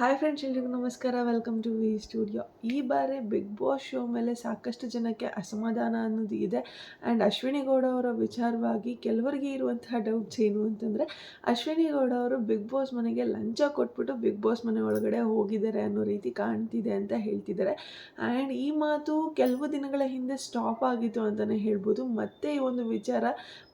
Hi friends ಎಲ್ರಿಗೂ ನಮಸ್ಕಾರ. Welcome to V studio ಈ ಬಾರಿ ಬಿಗ್ ಬಾಸ್ ಶೋ ಮೇಲೆ ಸಾಕಷ್ಟು ಜನಕ್ಕೆ ಅಸಮಾಧಾನ ಅನ್ನೋದು ಇದೆ. ಆ್ಯಂಡ್ ಅಶ್ವಿನಿ ಗೌಡ ಅವರ ವಿಚಾರವಾಗಿ ಕೆಲವರಿಗೆ ಇರುವಂತಹ ಡೌಟ್ಸ್ ಏನು ಅಂತಂದರೆ, ಅಶ್ವಿನಿ ಗೌಡ ಅವರು ಬಿಗ್ ಬಾಸ್ ಮನೆಗೆ ಲಂಚ ಕೊಟ್ಬಿಟ್ಟು ಬಿಗ್ ಬಾಸ್ ಮನೆ ಒಳಗಡೆ ಹೋಗಿದ್ದಾರೆ ಅನ್ನೋ ರೀತಿ ಕಾಣ್ತಿದೆ ಅಂತ ಹೇಳ್ತಿದ್ದಾರೆ. ಆ್ಯಂಡ್ ಈ ಮಾತು ಕೆಲವು ದಿನಗಳ ಹಿಂದೆ ಸ್ಟಾಪ್ ಆಗಿತ್ತು ಅಂತಲೇ ಹೇಳ್ಬೋದು. ಮತ್ತೆ ಈ ಒಂದು ವಿಚಾರ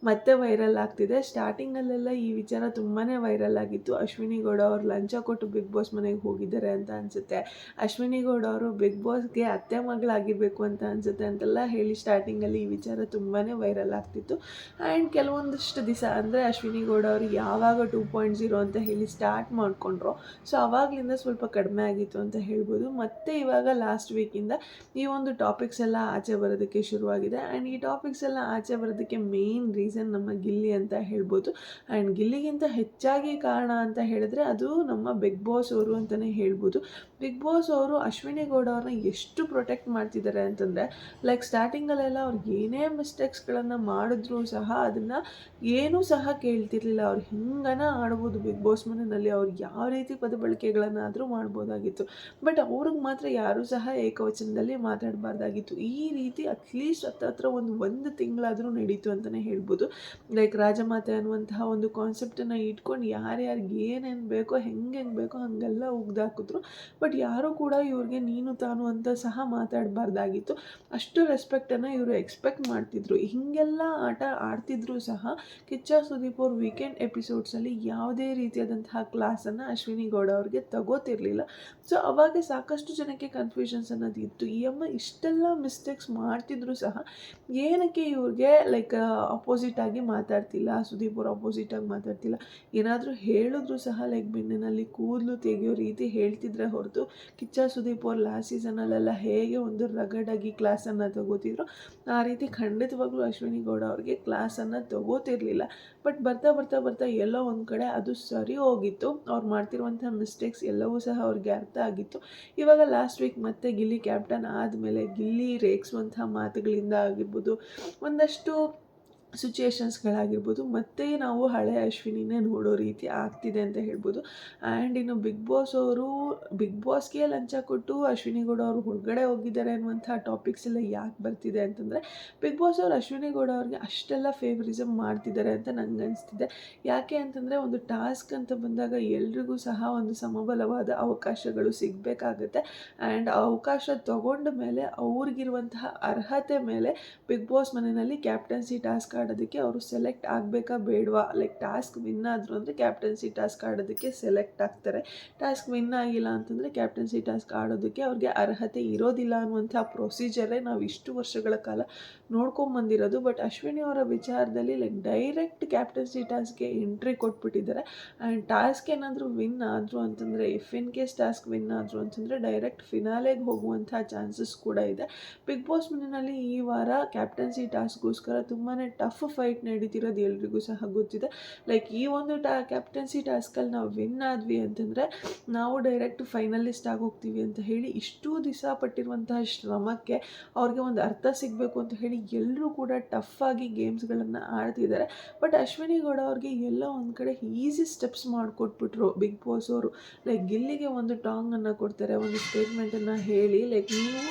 ಮತ್ತೆ ವೈರಲ್ ಆಗ್ತಿದೆ. ಸ್ಟಾರ್ಟಿಂಗಲ್ಲೆಲ್ಲ ಈ ವಿಚಾರ ತುಂಬಾ ವೈರಲ್ ಆಗಿತ್ತು. ಅಶ್ವಿನಿ ಗೌಡ ಅವರು ಲಂಚ ಕೊಟ್ಟು ಬಿಗ್ ಬಾಸ್ ಮನೆಗೆ ಹೋಗಿದ್ದಾರೆ ಅಂತ ಅನಿಸುತ್ತೆ. ಅಶ್ವಿನಿ ಗೌಡ ಅವರು ಬಿಗ್ ಬಾಸ್ಗೆ ಅತ್ತೆ ಮಗಳಾಗಿರಬೇಕು ಅಂತ ಅನಿಸುತ್ತೆ ಅಂತೆಲ್ಲ ಹೇಳಿ ಸ್ಟಾರ್ಟಿಂಗಲ್ಲಿ ಈ ವಿಚಾರ ತುಂಬಾ ವೈರಲ್ ಆಗ್ತಿತ್ತು. ಆ್ಯಂಡ್ ಕೆಲವೊಂದಷ್ಟು ದಿವಸ ಅಂದರೆ ಅಶ್ವಿನಿ ಗೌಡ ಅವರು ಯಾವಾಗ ಟೂ ಪಾಯಿಂಟ್ ಜೀರೋ ಅಂತ ಹೇಳಿ ಸ್ಟಾರ್ಟ್ ಮಾಡಿಕೊಂಡ್ರು. ಸೊ ಆವಾಗಲಿಂದ ಸ್ವಲ್ಪ ಕಡಿಮೆ ಆಗಿತ್ತು ಅಂತ ಹೇಳ್ಬೋದು. ಮತ್ತು ಇವಾಗ ಲಾಸ್ಟ್ ವೀಕಿಂದ ಈ ಒಂದು ಟಾಪಿಕ್ಸ್ ಎಲ್ಲ ಆಚೆ ಬರೋದಕ್ಕೆ ಶುರುವಾಗಿದೆ. ಆ್ಯಂಡ್ ಈ ಟಾಪಿಕ್ಸ್ ಎಲ್ಲ ಆಚೆ ಬರೋದಕ್ಕೆ ಮೇನ್ ರೀಸನ್ ನಮ್ಮ ಗಿಲ್ಲಿ ಅಂತ ಹೇಳ್ಬೋದು. ಆ್ಯಂಡ್ ಗಿಲ್ಲಿಗಿಂತ ಹೆಚ್ಚಾಗಿ ಕಾರಣ ಅಂತ ಹೇಳಿದ್ರೆ ಅದು ನಮ್ಮ ಬಿಗ್ ಬಾಸ್ ಅವರು ಅಂತಲೇ ಹೇಳ್ಬೋದು. ಬಿಗ್ ಬಾಸ್ ಅವರು ಅಶ್ವಿನಿ ಗೌಡ ಅವ್ರನ್ನ ಎಷ್ಟು ಪ್ರೊಟೆಕ್ಟ್ ಮಾಡ್ತಿದ್ದಾರೆ ಅಂತಂದರೆ ಲೈಕ್ ಸ್ಟಾರ್ಟಿಂಗಲ್ಲೆಲ್ಲ ಅವ್ರಿಗೆ ಏನೇ ಮಿಸ್ಟೇಕ್ಸ್ಗಳನ್ನು ಮಾಡಿದ್ರೂ ಸಹ ಅದನ್ನು ಏನೂ ಸಹ ಕೇಳ್ತಿರ್ಲಿಲ್ಲ. ಅವ್ರು ಹಿಂಗನ ಆಡ್ಬೋದು ಬಿಗ್ ಬಾಸ್ ಮನೆಯಲ್ಲಿ, ಅವ್ರು ಯಾವ ರೀತಿ ಪದ ಬಳಕೆಗಳನ್ನಾದರೂ ಮಾಡ್ಬೋದಾಗಿತ್ತು. ಬಟ್ ಅವ್ರಿಗೆ ಮಾತ್ರ ಯಾರೂ ಸಹ ಏಕವಚನದಲ್ಲಿ ಮಾತಾಡಬಾರ್ದಾಗಿತ್ತು. ಈ ರೀತಿ ಅಟ್ಲೀಸ್ಟ್ ಹತ್ತತ್ರ ಒಂದು ಒಂದು ತಿಂಗಳಾದರೂ ನಡೀತು ಅಂತಲೇ ಹೇಳ್ಬೋದು. ಲೈಕ್ ರಾಜಮಾತೆ ಅನ್ನುವಂತಹ ಒಂದು ಕಾನ್ಸೆಪ್ಟನ್ನು ಇಟ್ಕೊಂಡು ಯಾರ್ಯಾರಿಗೆ ಏನೇನು ಬೇಕೋ, ಹೆಂಗೆ ಹೆಂಗೆ ಬೇಕೋ ಹಾಗೆಲ್ಲ ಉಗ್ದಾಕಿದ್ರು. ಬಟ್ ಯಾರೂ ಕೂಡ ಇವ್ರಿಗೆ ನೀನು ತಾನು ಅಂತ ಸಹ ಮಾತಾಡಬಾರ್ದಾಗಿತ್ತು. ಅಷ್ಟು ರೆಸ್ಪೆಕ್ಟನ್ನು ಇವರು ಎಕ್ಸ್ಪೆಕ್ಟ್ ಮಾಡ್ತಿದ್ರು. ಹೀಗೆಲ್ಲ ಆಟ ಆಡ್ತಿದ್ರು ಸಹ ಕಿಚ್ಚ ಸುದೀಪ್ ಅವ್ರ ವೀಕೆಂಡ್ ಎಪಿಸೋಡ್ಸಲ್ಲಿ ಯಾವುದೇ ರೀತಿಯಾದಂತಹ ಕ್ಲಾಸನ್ನು ಅಶ್ವಿನಿ ಗೌಡ ಅವ್ರಿಗೆ ತಗೋತಿರ್ಲಿಲ್ಲ. ಸೊ ಅವಾಗ ಸಾಕಷ್ಟು ಜನಕ್ಕೆ ಕನ್ಫ್ಯೂಷನ್ಸ್ ಅನ್ನೋದು ಇತ್ತು. ಈ ಅಮ್ಮ ಇಷ್ಟೆಲ್ಲ ಮಿಸ್ಟೇಕ್ಸ್ ಮಾಡ್ತಿದ್ರು ಸಹ ಏನಕ್ಕೆ ಇವ್ರಿಗೆ ಲೈಕ್ ಅಪೋಸಿಟ್ ಆಗಿ ಮಾತಾಡ್ತಿಲ್ಲ, ಸುದೀಪ್ ಅವ್ರು ಅಪೋಸಿಟ್ ಆಗಿ ಮಾತಾಡ್ತಿಲ್ಲ. ಏನಾದರೂ ಹೇಳಿದ್ರು ಸಹ ಲೈಕ್ ಬೆನ್ನಿನಲ್ಲಿ ಕೂದಲು ತೆಗೆಯೋ ರೀತಿ ಹೇಳ್ತಿದ್ರೆ ಹೊರತು ಕಿಚ್ಚ ಸುದೀಪ್ ಅವ್ರು ಲಾಸ್ಟ್ ಸೀಸನಲ್ಲೆಲ್ಲ ಹೇಗೆ ಒಂದು ರಗಡಾಗಿ ಕ್ಲಾಸನ್ನು ತಗೋತಿದ್ರು, ಆ ರೀತಿ ಖಂಡಿತವಾಗ್ಲೂ ಅಶ್ವಿನಿ ಗೌಡ ಅವ್ರಿಗೆ ಕ್ಲಾಸನ್ನು ತಗೋತಿರ್ಲಿಲ್ಲ. ಬಟ್ ಬರ್ತಾ ಬರ್ತಾ ಬರ್ತಾ ಎಲ್ಲೋ ಒಂದು ಕಡೆ ಅದು ಸರಿ ಹೋಗಿತ್ತು. ಅವ್ರು ಮಾಡ್ತಿರುವಂಥ ಮಿಸ್ಟೇಕ್ಸ್ ಎಲ್ಲವೂ ಸಹ ಅವ್ರಿಗೆ ಅರ್ಥ ಆಗಿತ್ತು. ಇವಾಗ ಲಾಸ್ಟ್ ವೀಕ್ ಮತ್ತೆ ಗಿಲ್ಲಿ ಕ್ಯಾಪ್ಟನ್ ಆದಮೇಲೆ ಗಿಲ್ಲಿ ರೇಗಿಸುವಂಥ ಮಾತುಗಳಿಂದ ಆಗಿರ್ಬೋದು, ಒಂದಷ್ಟು ಸಿಚುಯೇಷನ್ಸ್ಗಳಾಗಿರ್ಬೋದು ಮತ್ತೆ ನಾವು ಹಳೆ ಅಶ್ವಿನಿನೇ ನೋಡೋ ರೀತಿ ಆಗ್ತಿದೆ ಅಂತ ಹೇಳ್ಬೋದು. ಆ್ಯಂಡ್ ಇನ್ನು ಬಿಗ್ ಬಾಸ್ ಅವರು ಬಿಗ್ ಬಾಸ್ಗೆ ಲಂಚ ಕೊಟ್ಟು ಅಶ್ವಿನಿ ಗೌಡ ಅವರು ಹೊರಗಡೆ ಹೋಗಿದ್ದಾರೆ ಅನ್ನುವಂಥ ಟಾಪಿಕ್ಸ್ ಎಲ್ಲ ಯಾಕೆ ಬರ್ತಿದೆ ಅಂತಂದರೆ ಬಿಗ್ ಬಾಸ್ ಅವರು ಅಶ್ವಿನಿ ಗೌಡ ಅವ್ರಿಗೆ ಅಷ್ಟೆಲ್ಲ ಫೇವರಿಸಮ್ ಮಾಡ್ತಿದ್ದಾರೆ ಅಂತ ನಂಗೆ ಅನಿಸ್ತಿದೆ. ಯಾಕೆ ಅಂತಂದರೆ, ಒಂದು ಟಾಸ್ಕ್ ಅಂತ ಬಂದಾಗ ಎಲ್ರಿಗೂ ಸಹ ಒಂದು ಸಮಬಲವಾದ ಅವಕಾಶಗಳು ಸಿಗಬೇಕಾಗುತ್ತೆ. ಆ್ಯಂಡ್ ಅವಕಾಶ ತಗೊಂಡ ಮೇಲೆ ಅವ್ರಿಗಿರುವಂತಹ ಅರ್ಹತೆ ಮೇಲೆ ಬಿಗ್ ಬಾಸ್ ಮನೆಯಲ್ಲಿ ಕ್ಯಾಪ್ಟನ್ಸಿ ಟಾಸ್ಕ್ ಆಡೋದಕ್ಕೆ ಅವರು ಸೆಲೆಕ್ಟ್ ಆಗಬೇಕಾ ಬೇಡವಾ? ಲೈಕ್ ಟಾಸ್ಕ್ ವಿನ್ ಆದರು ಅಂದರೆ ಕ್ಯಾಪ್ಟನ್ಸಿ ಟಾಸ್ಕ್ ಆಡೋದಕ್ಕೆ ಸೆಲೆಕ್ಟ್ ಆಗ್ತಾರೆ. ಟಾಸ್ಕ್ ವಿನ್ ಆಗಿಲ್ಲ ಅಂತಂದರೆ ಕ್ಯಾಪ್ಟನ್ಸಿ ಟಾಸ್ಕ್ ಆಡೋದಕ್ಕೆ ಅವ್ರಿಗೆ ಅರ್ಹತೆ ಇರೋದಿಲ್ಲ ಅನ್ನುವಂಥ ಪ್ರೊಸೀಜರೇ ನಾವು ಇಷ್ಟು ವರ್ಷಗಳ ಕಾಲ ನೋಡ್ಕೊಂಬಂದಿರೋದು ಬಟ್ ಅಶ್ವಿನಿ ಅವರ ವಿಚಾರದಲ್ಲಿ ಲೈಕ್ ಡೈರೆಕ್ಟ್ ಕ್ಯಾಪ್ಟನ್ಸಿ ಟಾಸ್ಕ್ಗೆ ಎಂಟ್ರಿ ಕೊಟ್ಬಿಟ್ಟಿದ್ದಾರೆ. ಆ್ಯಂಡ್ ಟಾಸ್ಕ್ ಏನಾದರೂ ವಿನ್ ಆದರು ಅಂತಂದರೆ, if in case task win ಆದರು ಅಂತಂದರೆ ಡೈರೆಕ್ಟ್ ಫಿನಾಲೆಗೆ ಹೋಗುವಂಥ ಚಾನ್ಸಸ್ ಕೂಡ ಇದೆ. ಬಿಗ್ ಬಾಸ್ ಮನೆಯಲ್ಲಿ ಈ ವಾರ ಕ್ಯಾಪ್ಟನ್ಸಿ ಟಾಸ್ಕ್ಗೋಸ್ಕರ ತುಂಬಾ ಟಫ್ ಫೈಟ್ ನಡೀತಿರೋದು ಎಲ್ರಿಗೂ ಸಹ ಗೊತ್ತಿದೆ. ಲೈಕ್ ಈ ಒಂದು ಟಾ ಕ್ಯಾಪ್ಟನ್ಸಿ ಟಾಸ್ಕಲ್ಲಿ ನಾವು ವಿನ್ ಆದ್ವಿ ಅಂತಂದರೆ, ನಾವು ಡೈರೆಕ್ಟ್ ಫೈನಲಿಸ್ಟ್ ಆಗಿ ಹೋಗ್ತೀವಿ ಅಂತ ಹೇಳಿ ಇಷ್ಟು ದಿವಸ ಪಟ್ಟಿರುವಂತಹ ಶ್ರಮಕ್ಕೆ ಅವ್ರಿಗೆ ಒಂದು ಅರ್ಥ ಸಿಗಬೇಕು ಅಂತ ಹೇಳಿ ಎಲ್ಲರೂ ಕೂಡ ಟಫ್ ಆಗಿ ಗೇಮ್ಸ್ಗಳನ್ನು ಆಡ್ತಿದ್ದಾರೆ. ಬಟ್ ಅಶ್ವಿನಿ ಗೌಡ ಅವ್ರಿಗೆ ಎಲ್ಲ ಒಂದು ಕಡೆ ಈಸಿ ಸ್ಟೆಪ್ಸ್ ಮಾಡಿಕೊಟ್ಬಿಟ್ರು ಬಿಗ್ ಬಾಸ್ ಅವರು. ಲೈಕ್ ಗಿಲ್ಲಿಗೆ ಒಂದು ಟಾಂಗನ್ನು ಕೊಡ್ತಾರೆ, ಒಂದು ಸ್ಟೇಟ್ಮೆಂಟನ್ನು ಹೇಳಿ ಲೈಕ್ ನೀವು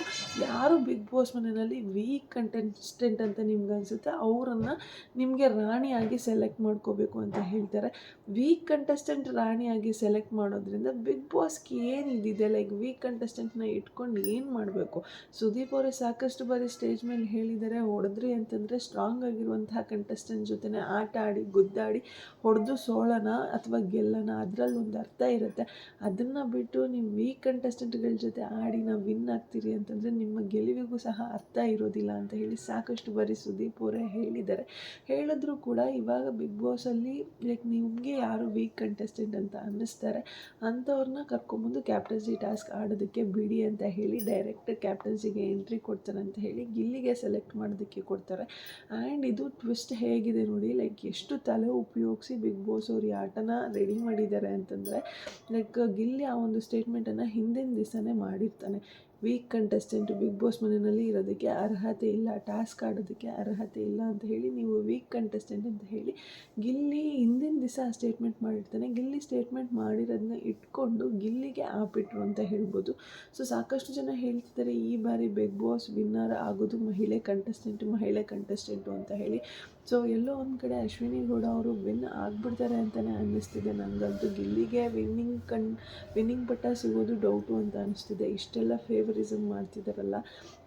ಯಾರು ಬಿಗ್ ಬಾಸ್ ಮನೆಯಲ್ಲಿ ವೀಕ್ ಕಂಟೆಸ್ಟೆಂಟ್ ಅಂತ ನಿಮ್ಗೆ ಅನಿಸುತ್ತೆ ಅವರನ್ನು ನಿಮಗೆ ರಾಣಿಯಾಗಿ ಸೆಲೆಕ್ಟ್ ಮಾಡ್ಕೋಬೇಕು ಅಂತ ಹೇಳ್ತಾರೆ. ವೀಕ್ ಕಂಟೆಸ್ಟೆಂಟ್ ರಾಣಿಯಾಗಿ ಸೆಲೆಕ್ಟ್ ಮಾಡೋದ್ರಿಂದ ಬಿಗ್ ಬಾಸ್ಗೆ ಏನು ಇದಿದೆ? ಲೈಕ್ ವೀಕ್ ಕಂಟೆಸ್ಟೆಂಟ್ನ ಇಟ್ಕೊಂಡು ಏನು ಮಾಡಬೇಕು? ಸುದೀಪ್ ಅವರೇ ಸಾಕಷ್ಟು ಬಾರಿ ಸ್ಟೇಜ್ ಮೇಲೆ ಹೇಳಿದ್ದಾರೆ ಹೊಡೆದ್ರಿ ಅಂತಂದರೆ ಸ್ಟ್ರಾಂಗ್ ಆಗಿರುವಂತಹ ಕಂಟೆಸ್ಟೆಂಟ್ ಜೊತೆ ಆಟ ಆಡಿ, ಗುದ್ದಾಡಿ, ಹೊಡೆದು ಸೋಳನ ಅಥವಾ ಗೆಲ್ಲನ ಅದರಲ್ಲಿ ಒಂದು ಅರ್ಥ ಇರುತ್ತೆ. ಅದನ್ನು ಬಿಟ್ಟು ನೀವು ವೀಕ್ ಕಂಟೆಸ್ಟೆಂಟ್ಗಳ ಜೊತೆ ಆಡಿ ನಾವು ವಿನ್ ಆಗ್ತೀರಿ ಅಂತಂದರೆ ನಿಮ್ಮ ಗೆಲುವಿಗೂ ಸಹ ಅರ್ಥ ಇರೋದಿಲ್ಲ ಅಂತ ಹೇಳಿ ಸಾಕಷ್ಟು ಬಾರಿ ಸುದೀಪ್ ಅವರೇ ಹೇಳಿದ್ದಾರೆ. ಹೇಳಿದ್ರು ಕೂಡ ಇವಾಗ ಬಿಗ್ ಬಾಸಲ್ಲಿ ಲೈಕ್ ನಿಮಗೆ ಯಾರು ವೀಕ್ ಕಂಟೆಸ್ಟೆಂಟ್ ಅಂತ ಅನ್ನಿಸ್ತಾರೆ ಅಂಥವ್ರನ್ನ ಕರ್ಕೊಂಬಂದು ಕ್ಯಾಪ್ಟನ್ಸಿ ಟಾಸ್ಕ್ ಆಡೋದಕ್ಕೆ ಬಿಡಿ ಅಂತ ಹೇಳಿ ಡೈರೆಕ್ಟ್ ಕ್ಯಾಪ್ಟನ್ಸಿಗೆ ಎಂಟ್ರಿ ಕೊಡ್ತಾರೆ ಅಂತ ಹೇಳಿ ಗಿಲ್ಲಿಗೆ ಸೆಲೆಕ್ಟ್ ಮಾಡೋದಕ್ಕೆ ಕೊಡ್ತಾರೆ. ಆ್ಯಂಡ್ ಇದು ಟ್ವಿಸ್ಟ್ ಹೇಗಿದೆ ನೋಡಿ ಲೈಕ್ ಎಷ್ಟು ತಲೆ ಉಪಯೋಗಿಸಿ ಬಿಗ್ ಬಾಸ್ ಅವ್ರು ಈ ಆಟನ ರೆಡಿ ಮಾಡಿದ್ದಾರೆ ಅಂತಂದರೆ ಲೈಕ್ ಗಿಲ್ಲಿ ಆ ಒಂದು ಸ್ಟೇಟ್ಮೆಂಟನ್ನು ಹಿಂದಿನ ದಿವಸನೇ ಮಾಡಿರ್ತಾನೆ. ವೀಕ್ ಕಂಟೆಸ್ಟೆಂಟ್ ಬಿಗ್ ಬಾಸ್ ಮನೆಯಲ್ಲಿ ಇರೋದಕ್ಕೆ ಅರ್ಹತೆ ಇಲ್ಲ ಟಾಸ್ಕ್ ಆಡೋದಕ್ಕೆ ಅರ್ಹತೆ ಇಲ್ಲ ಅಂತ ಹೇಳಿ ನೀವು ವೀಕ್ ಕಂಟೆಸ್ಟೆಂಟ್ ಅಂತ ಹೇಳಿ ಗಿಲ್ಲಿ ಹಿಂದಿನ ದಿವಸ ಸ್ಟೇಟ್ಮೆಂಟ್ ಮಾಡಿರ್ತಾನೆ. ಗಿಲ್ಲಿ ಸ್ಟೇಟ್ಮೆಂಟ್ ಮಾಡಿರೋದನ್ನ ಇಟ್ಕೊಂಡು ಗಿಲ್ಲಿಗೆ ಆಪಿಟ್ರು ಅಂತ ಹೇಳ್ಬೋದು. ಸೊ ಸಾಕಷ್ಟು ಜನ ಹೇಳ್ತಿದ್ದಾರೆ, ಈ ಬಾರಿ ಬಿಗ್ ಬಾಸ್ ವಿನ್ನರ್ ಆಗೋದು ಮಹಿಳೆ ಕಂಟೆಸ್ಟೆಂಟ್ ಮಹಿಳೆ ಕಂಟೆಸ್ಟೆಂಟು ಅಂತ ಹೇಳಿ. ಸೊ ಎಲ್ಲೋ ಒಂದು ಕಡೆ ಅಶ್ವಿನಿ ಗೌಡ ಅವರು ವಿನ್ ಆಗಿಬಿಡ್ತಾರೆ ಅಂತಲೇ ಅನ್ನಿಸ್ತಿದೆ ನನಗಂತೂ ಗಿಲ್ಲಿಗೆ ವಿನ್ನಿಂಗ್ ಕಣ್ ವಿನ್ನಿಂಗ್ ಪಟ್ಟ ಸಿಗೋದು ಡೌಟು ಅಂತ ಅನಿಸ್ತಿದೆ ಇಷ್ಟೆಲ್ಲ ಫೇವರಿಸಮ್ ಮಾಡ್ತಿದ್ದಾರಲ್ಲ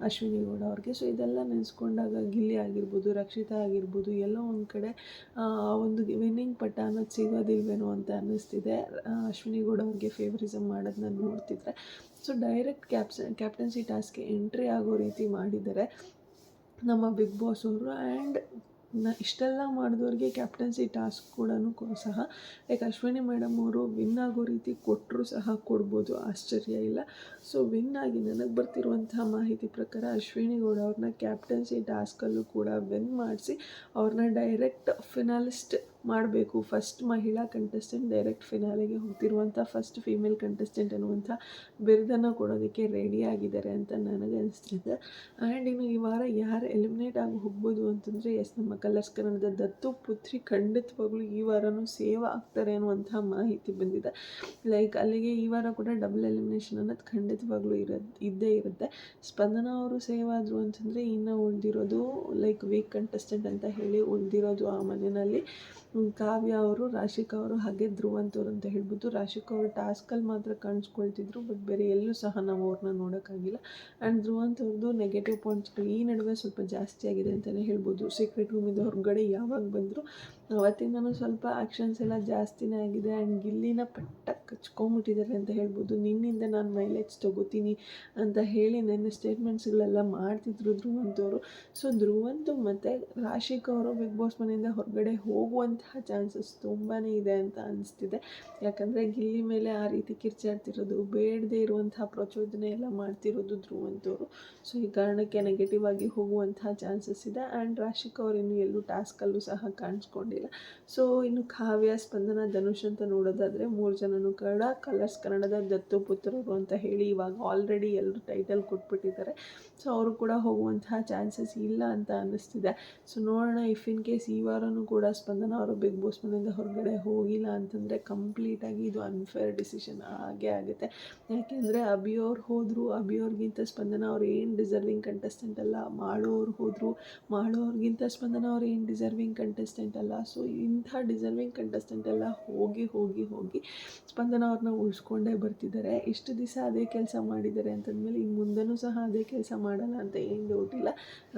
ಅಶ್ವಿನಿ ಗೌಡ ಅವ್ರಿಗೆ. ಸೊ ಇದೆಲ್ಲ ನೆನೆಸ್ಕೊಂಡಾಗ ಗಿಲ್ಲಿ ಆಗಿರ್ಬೋದು, ರಕ್ಷಿತಾ ಆಗಿರ್ಬೋದು, ಎಲ್ಲೋ ಒಂದು ಕಡೆ, ಆ, ಒಂದು ವಿನ್ನಿಂಗ್ ಪಟ್ಟ ಅನ್ನೋದು ಸಿಗೋದಿಲ್ವೇನೋ ಅಂತ ಅನ್ನಿಸ್ತಿದೆ. ಅಶ್ವಿನಿ ಗೌಡ ಅವ್ರಿಗೆ ಫೇವರಿಸಮ್ ಮಾಡೋದನ್ನ ನೋಡ್ತಿದ್ರೆ. ಸೊ ಡೈರೆಕ್ಟ್ ಕ್ಯಾಪ್ಸ ಕ್ಯಾಪ್ಟನ್ಸಿ ಟಾಸ್ಕ್ಗೆ ಎಂಟ್ರಿ ಆಗೋ ರೀತಿ ಮಾಡಿದ್ದಾರೆ ನಮ್ಮ ಬಿಗ್ ಬಾಸ್ ಅವರು. ಆ್ಯಂಡ್ ನ ಇಷ್ಟೆಲ್ಲ ಮಾಡಿದವ್ರಿಗೆ ಕ್ಯಾಪ್ಟನ್ಸಿ ಟಾಸ್ಕ್ ಕೂಡ ಸಹ ಲೈಕ್ ಅಶ್ವಿನಿ ಮೇಡಮ್ ಅವರು ವಿನ್ ಆಗೋ ರೀತಿ ಕೊಟ್ಟರು ಸಹ ಕೊಡ್ಬೋದು, ಆಶ್ಚರ್ಯ ಇಲ್ಲ. ಸೊ ವಿನ್ ಆಗಿ ನನಗೆ ಬರ್ತಿರುವಂತಹ ಮಾಹಿತಿ ಪ್ರಕಾರ ಅಶ್ವಿನಿ ಗೌಡ ಅವ್ರನ್ನ ಕ್ಯಾಪ್ಟನ್ಸಿ ಟಾಸ್ಕಲ್ಲೂ ಕೂಡ ವಿನ್ ಮಾಡಿಸಿ ಅವ್ರನ್ನ ಡೈರೆಕ್ಟ್ ಫಿನಾಲಿಸ್ಟ್ ಮಾಡಬೇಕು. ಫಸ್ಟ್ ಮಹಿಳಾ ಕಂಟೆಸ್ಟೆಂಟ್ ಡೈರೆಕ್ಟ್ ಫಿನಾಲೆಗೆ ಹೋಗ್ತಿರುವಂಥ ಫಸ್ಟ್ ಫೀಮೇಲ್ ಕಂಟೆಸ್ಟೆಂಟ್ ಅನ್ನುವಂಥ ಬಿರುದನ್ನು ಕೊಡೋದಕ್ಕೆ ರೆಡಿ ಆಗಿದ್ದಾರೆ ಅಂತ ನನಗೆ ಅನಿಸ್ತಿದೆ. ಆ್ಯಂಡ್ ಇನ್ನು ಈ ವಾರ ಯಾರು ಎಲಿಮಿನೇಟ್ ಆಗಿ ಹೋಗ್ಬೋದು ಅಂತಂದರೆ ಎಸ್ ನಮ್ಮ ಕಲರ್ಸ್ ಕನ್ನಡದ ದತ್ತು, ಪುತ್ರಿ, ಖಂಡಿತವಾಗ್ಲೂ ಈ ವಾರನೂ ಸೇವ್ ಆಗ್ತಾರೆ ಅನ್ನುವಂಥ ಮಾಹಿತಿ ಬಂದಿದೆ. ಲೈಕ್ ಅಲ್ಲಿಗೆ ಈ ವಾರ ಕೂಡ ಡಬಲ್ ಎಲಿಮಿನೇಷನ್ ಅನ್ನೋದು ಖಂಡಿತವಾಗ್ಲೂ ಇರೋದು, ಇದ್ದೇ ಇರುತ್ತೆ. ಸ್ಪಂದನ ಅವರು ಸೇವ್ ಆದರು ಅಂತಂದರೆ ಇನ್ನು ಉಳಿದಿರೋದು ಲೈಕ್ ವೀಕ್ ಕಂಟೆಸ್ಟೆಂಟ್ ಅಂತ ಹೇಳಿ ಉಳಿದಿರೋದು ಆ ಮನೆಯಲ್ಲಿ. ಕಾವ್ಯ ಅವರು, ರಾಶಿಕ ಅವರು ಹಾಗೆ ಧ್ರುವಂತವ್ರು ಅಂತ ಹೇಳ್ಬೋದು ರಾಶಿಕ ಅವರು ಟಾಸ್ಕಲ್ಲಿ ಮಾತ್ರ ಕಾಣಿಸ್ಕೊಳ್ತಿದ್ರು ಬಟ್ ಬೇರೆ ಎಲ್ಲೂ ಸಹ ನಾವು ಅವ್ರನ್ನ ನೋಡೋಕ್ಕಾಗಿಲ್ಲ. ಆ್ಯಂಡ್ ಧ್ರುವಂತ್ ಅವ್ರದ್ದು ನೆಗೆಟಿವ್ ಪಾಯಿಂಟ್ಸ್ಗಳು ಈ ನಡುವೆ ಸ್ವಲ್ಪ ಜಾಸ್ತಿ ಆಗಿದೆ ಅಂತಲೇ ಹೇಳ್ಬೋದು. ಸೀಕ್ರೆಟ್ ರೂಮಿಂದ ಹೊರಗಡೆ ಯಾವಾಗ ಬಂದರು ಅವತ್ತಿಂದನೂ ಸ್ವಲ್ಪ ಆ್ಯಕ್ಷನ್ಸ್ ಎಲ್ಲ ಜಾಸ್ತಿನೇ ಆಗಿದೆ. ಆ್ಯಂಡ್ ಗಿಲ್ಲಿನ ಪಟ್ಟ ಕಚ್ಕೊಂಬಿಟ್ಟಿದ್ದಾರೆ ಅಂತ ಹೇಳ್ಬೋದು. ನಿನ್ನಿಂದ ನಾನು ಮೈಲೇಜ್ ತೊಗೋತೀನಿ ಅಂತ ಹೇಳಿ ನನ್ನ ಸ್ಟೇಟ್ಮೆಂಟ್ಸ್ಗಳೆಲ್ಲ ಮಾಡ್ತಿದ್ರು ಧ್ರುವಂತವರು ಸೊ ಧ್ರುವಂತು ಮತ್ತು ರಾಶಿಕ್ ಅವರು ಬಿಗ್ ಬಾಸ್ ಮನೆಯಿಂದ ಹೊರಗಡೆ ಹೋಗುವಂತಹ ಚಾನ್ಸಸ್ ತುಂಬಾ ಇದೆ ಅಂತ ಅನಿಸ್ತಿದೆ. ಯಾಕಂದರೆ ಗಿಲ್ಲಿ ಮೇಲೆ ಆ ರೀತಿ ಕಿರ್ಚಾಡ್ತಿರೋದು, ಬೇಡದೇ ಇರುವಂತಹ ಪ್ರಚೋದನೆ ಎಲ್ಲ ಮಾಡ್ತಿರೋದು ಧ್ರುವಂತವರು ಸೊ ಈ ಕಾರಣಕ್ಕೆ ನೆಗೆಟಿವ್ ಆಗಿ ಹೋಗುವಂತಹ ಚಾನ್ಸಸ್ ಇದೆ. ಆ್ಯಂಡ್ ರಾಶಿಕ್ ಅವರು ಇನ್ನು ಎಲ್ಲೂ ಟಾಸ್ಕಲ್ಲೂ ಸಹ ಕಾಣಿಸ್ಕೊಂಡಿಲ್ಲ ಸೊ ಇನ್ನು ಕಾವ್ಯ, ಸ್ಪಂದನ, ಧನುಷ್ ಅಂತ ನೋಡೋದಾದರೆ ಮೂರು ಜನನೂ ಕೂಡ ಕಲರ್ಸ್ ಕನ್ನಡದ ದತ್ತು, ಪುತ್ರರು ಅಂತ ಹೇಳಿ ಇವಾಗ ಆಲ್ರೆಡಿ ಎಲ್ಲರೂ ಟೈಟಲ್ ಕೊಟ್ಬಿಟ್ಟಿದ್ದಾರೆ. ಸೊ ಅವರು ಕೂಡ ಹೋಗುವಂತಹ ಚಾನ್ಸಸ್ ಇಲ್ಲ ಅಂತ ಅನ್ನಿಸ್ತಿದೆ. ಸೊ ನೋಡೋಣ ಇಫ್ ಇನ್ ಕೇಸ್ ಈ ವಾರನೂ ಕೂಡ ಸ್ಪಂದನ ಅವರು ಬಿಗ್ ಬಾಸ್ ಮನೆಯಿಂದ ಹೊರಗಡೆ ಹೋಗಿಲ್ಲ ಅಂತಂದರೆ ಕಂಪ್ಲೀಟಾಗಿ ಇದು ಅನ್ಫೇರ್ ಡಿಸಿಷನ್ ಆಗೇ ಆಗುತ್ತೆ. ಯಾಕೆಂದರೆ ಅಭಿಯವ್ರು ಹೋದರು ಅಭಿಯವ್ರಿಗಿಂತ ಸ್ಪಂದನ ಅವ್ರು ಏನು ಡಿಸರ್ವಿಂಗ್ ಕಂಟೆಸ್ಟೆಂಟ್ ಅಲ್ಲ ಮಾಡೋರು ಹೋದರು ಮಾಡೋರಿಗಿಂತ ಸ್ಪಂದನ ಅವ್ರು ಏನು ಡಿಸರ್ವಿಂಗ್ ಕಂಟೆಸ್ಟೆಂಟ್ ಅಲ್ಲ ಸೊ ಇಂಥ ಡಿಸರ್ವಿಂಗ್ ಕಂಟೆಸ್ಟೆಂಟ್ ಎಲ್ಲ ಹೋಗಿ ಹೋಗಿ ಹೋಗಿ ಸ್ಪಂದನ ಅವ್ರನ್ನ ಉಳಿಸ್ಕೊಂಡೇ ಬರ್ತಿದ್ದಾರೆ. ಇಷ್ಟು ದಿವಸ ಅದೇ ಕೆಲಸ ಮಾಡಿದ್ದಾರೆ ಅಂತಂದಮೇಲೆ ಇನ್ನು ಮುಂದೆನೂ ಸಹ ಅದೇ ಕೆಲಸ ಮಾಡಲ್ಲ ಅಂತ ಏನು ಡೌಟ್ ಇಲ್ಲ.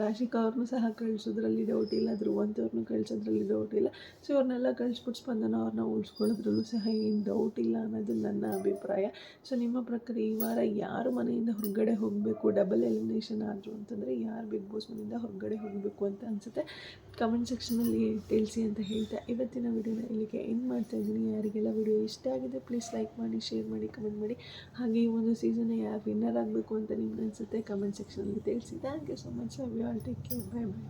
ರಾಶಿಕಾ ಅವ್ರನ್ನೂ ಸಹ ಕಳಿಸೋದ್ರಲ್ಲಿ ಡೌಟ್ ಇಲ್ಲ ಧ್ರುವಂತವ್ರನ್ನೂ ಕಳಿಸೋದ್ರಲ್ಲಿ ಡೌಟ್ ಇಲ್ಲ. ಸೊ ಇವ್ರನ್ನೆಲ್ಲ ಕಳಿಸ್ಬಿಟ್ಟು ಸ್ಪಂದನ ಅವ್ರನ್ನ ಉಳಿಸ್ಕೊಳ್ಳೋದ್ರಲ್ಲೂ ಸಹ ಏನು ಡೌಟ್ ಇಲ್ಲ ಅನ್ನೋದು ನನ್ನ ಅಭಿಪ್ರಾಯ. ಸೊ ನಿಮ್ಮ ಪ್ರಕಾರ ಈ ವಾರ ಯಾರು ಮನೆಯಿಂದ ಹೊರಗಡೆ ಹೋಗಬೇಕು? ಡಬಲ್ ಎಲಿಮಿನೇಷನ್ ಆದರು ಅಂತಂದರೆ ಯಾರು ಬಿಗ್ ಬಾಸ್ ಮನೆಯಿಂದ ಹೊರಗಡೆ ಹೋಗಬೇಕು ಅಂತ ಅನಿಸುತ್ತೆ? ಕಮೆಂಟ್ ಸೆಕ್ಷನಲ್ಲಿ ತಿಳಿಸಿ ಅಂತ ಹೇಳ್ತಾ ಇವತ್ತಿನ ವಿಡಿಯೋನ ಇಲ್ಲಿಗೆ ಎಂಡ್ ಮಾಡ್ತಾ ಇದ್ದೀನಿ. ಯಾರಿಗೆಲ್ಲ ವಿಡಿಯೋ ಇಷ್ಟ ಆಗಿದೆ ಪ್ಲೀಸ್ ಲೈಕ್ ಮಾಡಿ ಶೇರ್ ಮಾಡಿ ಕಮೆಂಟ್ ಮಾಡಿ. ಹಾಗೆ ಈ ಒಂದು ಸೀಸನ್ ಯಾರು ವಿನ್ನರ್ ಆಗಬೇಕು ಅಂತ ನಿಮ್ಗೆ ಅನಿಸುತ್ತೆ ಕಮೆಂಟ್ ಸೆಕ್ಷನಲ್ಲಿ ತಿಳಿಸಿ. Thank you so much all take care bye bye